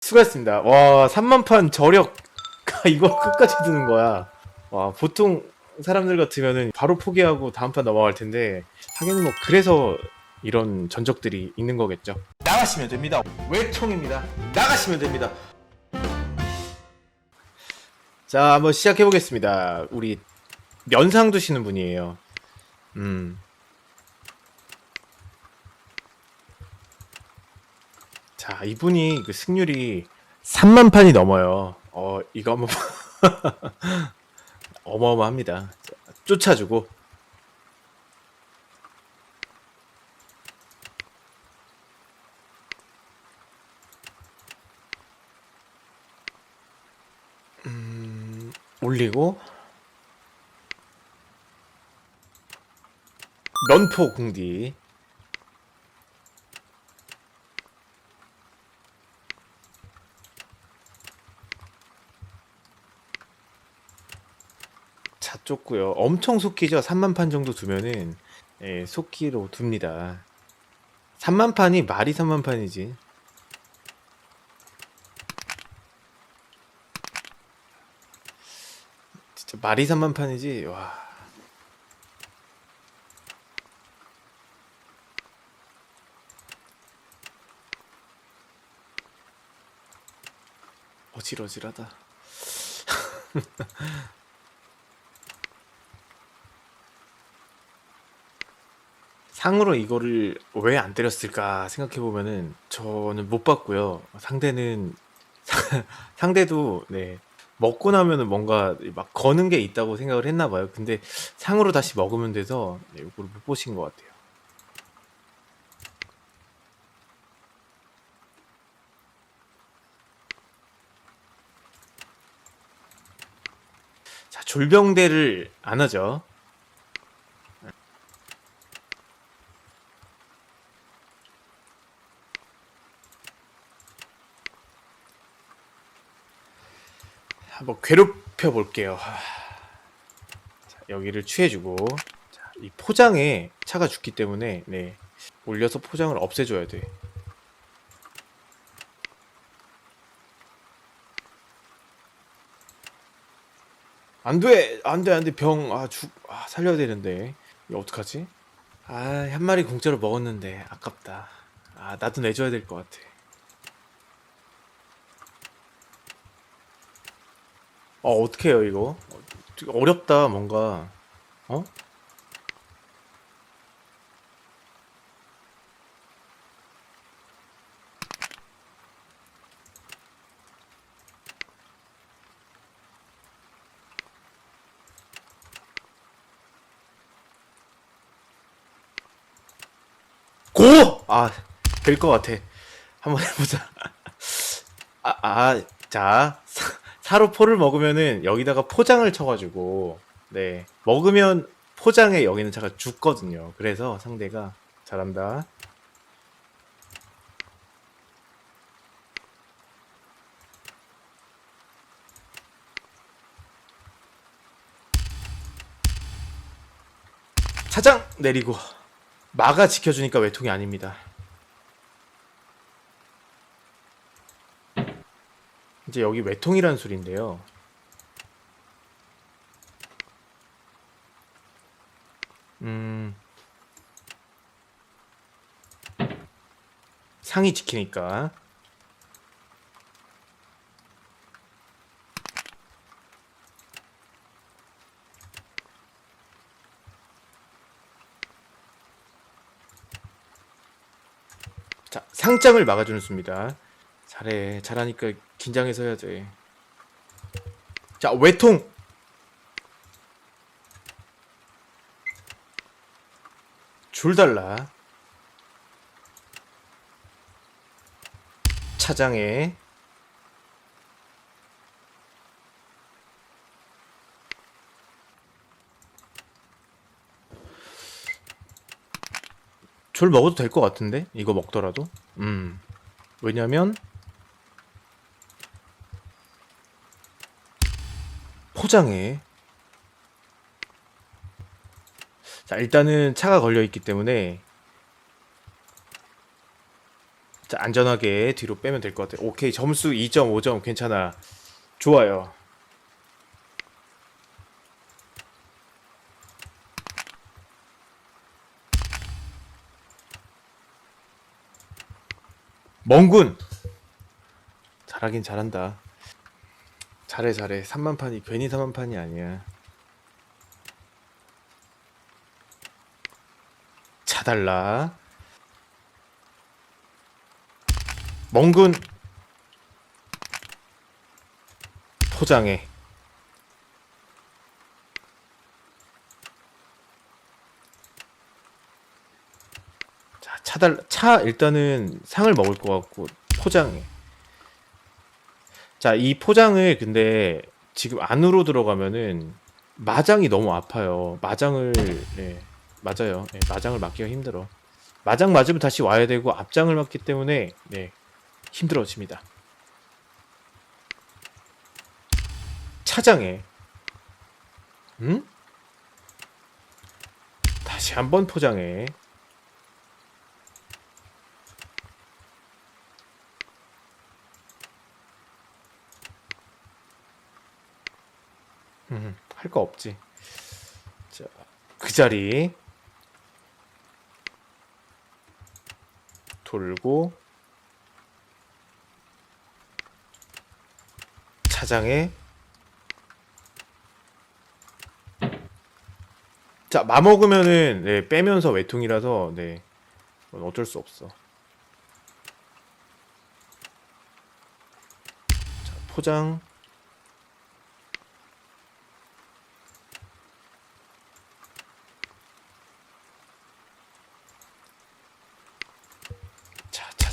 수고했습니다. 와, 3만 판 저력 이거 끝까지 드는 거야. 와, 보통 사람들 같으면은 바로 포기하고 다음 판 넘어갈 텐데 하긴 뭐 그래서 이런 전적들이 있는 거겠죠. 나가시면 됩니다. 외통입니다. 나가시면 됩니다. 자, 한번 시작해 보겠습니다. 우리 면상 두시는 분이에요. 음. 자, 이분이 그 승률이 3만 판이 넘어요. 어, 이거 한번 어마어마합니다. 자, 쫓아주고 음, 올리고 면포 궁디 자 쫓고요. 엄청 속기죠. 3만 판 정도 두면은 예, 속기로 둡니다. 3만 판이 말이 3만 판이지. 진짜 말이 3만 판이지. 와. 어질어질하다. 상으로 이거를 왜 안 때렸을까 생각해 보면은 저는 못 봤고요. 상대는 상대도 네 먹고 나면은 뭔가 막 거는 게 있다고 생각을 했나 봐요. 근데 상으로 다시 먹으면 돼서 네, 이걸 못 보신 것 같아요. 자 졸병대를 안 하죠. 한번 괴롭혀 볼게요. 여기를 취해주고 자, 이 포장에 차가 죽기 때문에 네 올려서 포장을 없애줘야 돼. 안 돼! 안 돼, 안 돼. 병, 아, 죽, 아, 살려야 되는데. 이거 어떡하지? 아, 한 마리 공짜로 먹었는데. 아깝다. 아, 나도 내줘야 될 것 같아. 어, 어떻게 해요, 이거? 어렵다, 뭔가. 어? 고! 아, 될 것 같아. 한번 해보자. 아, 아, 자. 사- 사로 포를 먹으면은 여기다가 포장을 쳐가지고, 네. 먹으면 포장에 여기는 차가 죽거든요. 그래서 상대가 잘한다. 차장 내리고 마가 지켜주니까 외통이 아닙니다. 이제 여기 외통이라는 소리인데요. 음. 상이 지키니까. 자, 상장을 막아주는 수입니다. 잘해. 잘하니까 긴장해서 해야 돼. 자, 외통! 줄 달라. 차장에. 줄 먹어도 될 것 같은데? 이거 먹더라도? 음. 왜냐면, 포장해. 자, 일단은 차가 걸려 있기 때문에 자, 안전하게 뒤로 빼면 될 것 같아요. 오케이 점수 2.5점 괜찮아. 좋아요. 멍군 잘하긴 잘한다. 잘해 잘해. 3만 판이 괜히 3만 판이 아니야. 차달라. 멍군 포장해. 자, 차달 차 일단은 상을 먹을 것 같고 포장해. 자, 이 포장을 근데 지금 안으로 들어가면은 마장이 너무 아파요. 마장을 네, 맞아요. 네, 마장을 맞기가 힘들어. 마장 맞으면 다시 와야 되고 앞장을 맞기 때문에 네, 힘들어집니다. 차장해. 응? 다시 한번 포장해. 음, 할 거 없지. 자, 그 자리 돌고 차장에 자, 마 먹으면은 네, 빼면서 외통이라서 네. 어쩔 수 없어. 자, 포장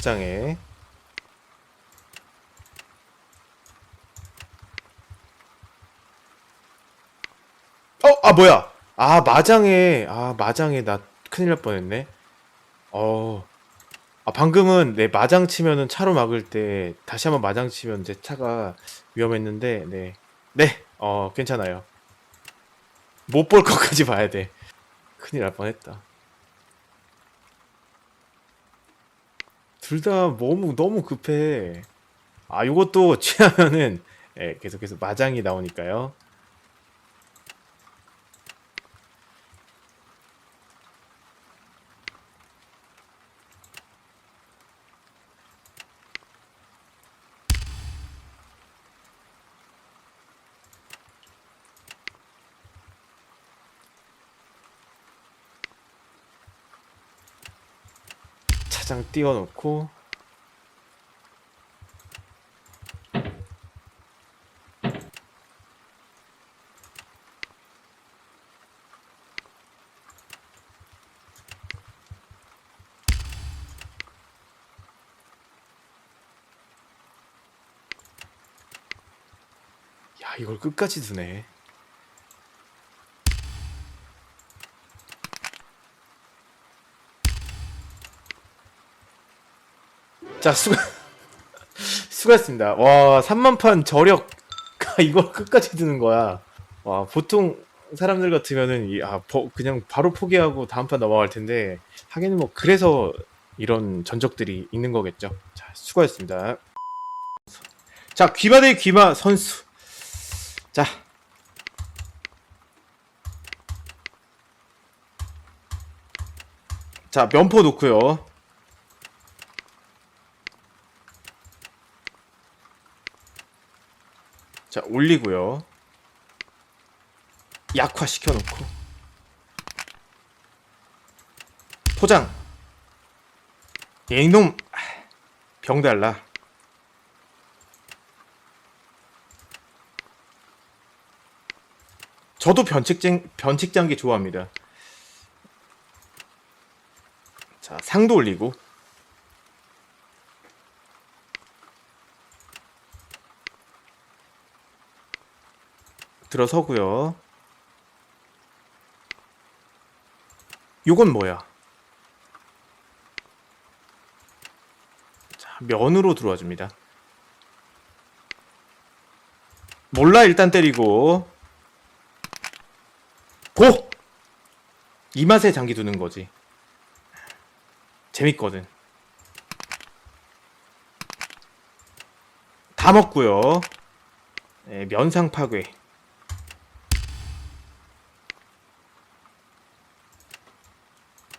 자, 차장에 어, 아 뭐야? 아 마장에 아 마장에 나 큰일 날 뻔했네. 어, 아 방금은 내 마장 치면은 차로 막을 때 다시 한번 마장 치면 제 차가 위험했는데 네, 네, 어 괜찮아요. 못 볼 것까지 봐야 돼. 큰일 날 뻔했다. 둘 다 너무 너무 급해. 아 요것도 취하면은 예, 계속해서 마장이 나오니까요. 차장 띄워놓고. 야 이걸 끝까지 두네 자 수고 수고했습니다. 와 3만판 저력 이걸 끝까지 드는 거야. 와 보통 사람들 같으면은 이, 아, 버- 그냥 바로 포기하고 다음 판 넘어갈 텐데 하기는 뭐 그래서 이런 전적들이 있는 거겠죠. 자 수고했습니다. 자 귀마 대 귀마 선수. 자. 자, 면포 놓고요. 자, 올리고요. 약화 시켜 놓고. 포장. 얘 이놈 아, 병 달라. 저도 변칙장 변칙장기 좋아합니다. 자, 상도 올리고. 들어서고요. 요건 뭐야? 자, 면으로 들어와 줍니다. 몰라 일단 때리고 고! 이 맛에 장기 두는 거지. 재밌거든. 다 먹고요. 네, 면상 파괴.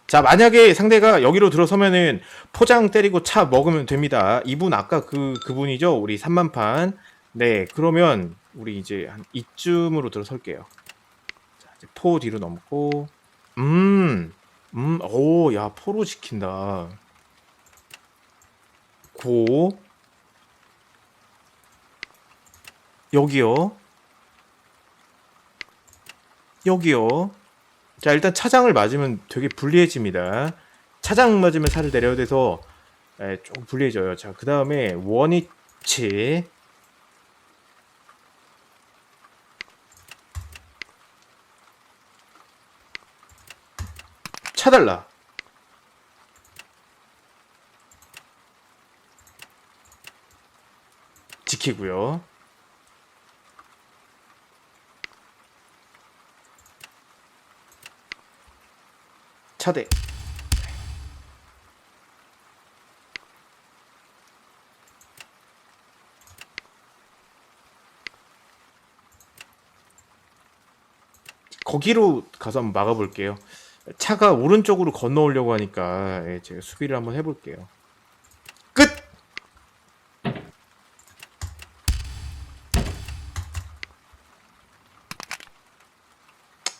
자, 만약에 상대가 여기로 들어서면은 포장 때리고 차 먹으면 됩니다. 이분 아까 그 그분이죠. 우리 3만판. 네, 그러면 우리 이제 한 이쯤으로 들어설게요. 자, 이제 포 뒤로 넘고 음. 음, 오, 야, 포로 지킨다. 고 여기요. 여기요. 자, 일단 차장을 맞으면 되게 불리해집니다. 차장 맞으면 살을 내려야 돼서 에, 조금 불리해져요. 자, 그 다음에 원위치. 차달라. 지키고요. 차대. 거기로 가서 한번 막아볼게요. 차가 오른쪽으로 건너오려고 하니까 예, 제가 수비를 한번 해볼게요. 끝!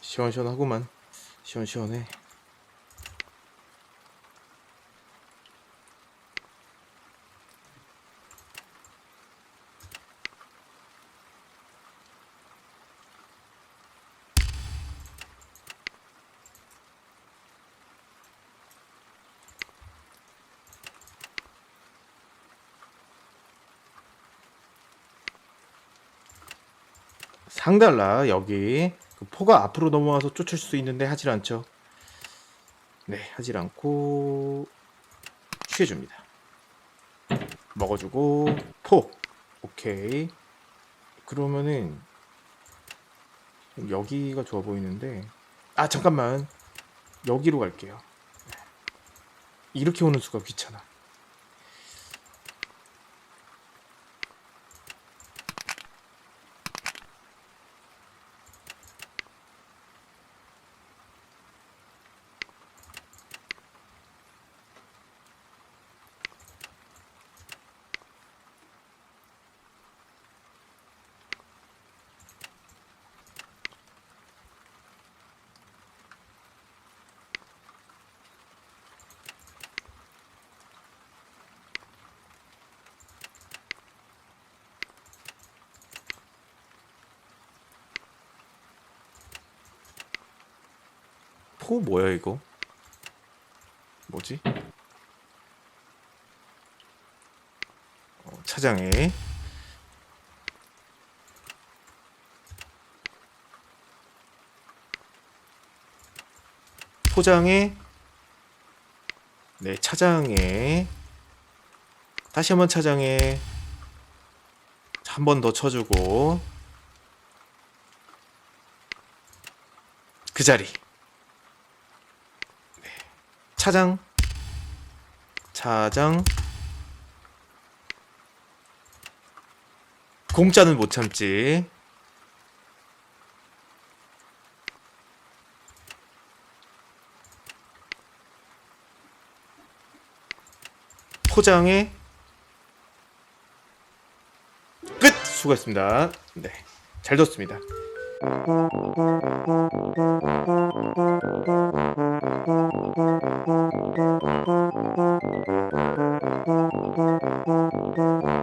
시원시원하구만. 시원시원해. 상달라 여기 그 포가 앞으로 넘어와서 쫓을 수 있는데 하질 않죠. 네, 하질 않고 취해줍니다. 먹어주고 포. 오케이. 그러면은 여기가 좋아 보이는데 아 잠깐만 여기로 갈게요. 이렇게 오는 수가 귀찮아. 포 뭐야 이거? 뭐지? 어, 차장에 포장에 네 차장에 다시 한번 차장에 한 번 더 쳐주고. 그 자리 차장. 차장. 공짜는 못 참지. 포장에 끝! 수고했습니다. 네 잘 뒀습니다 Thank you.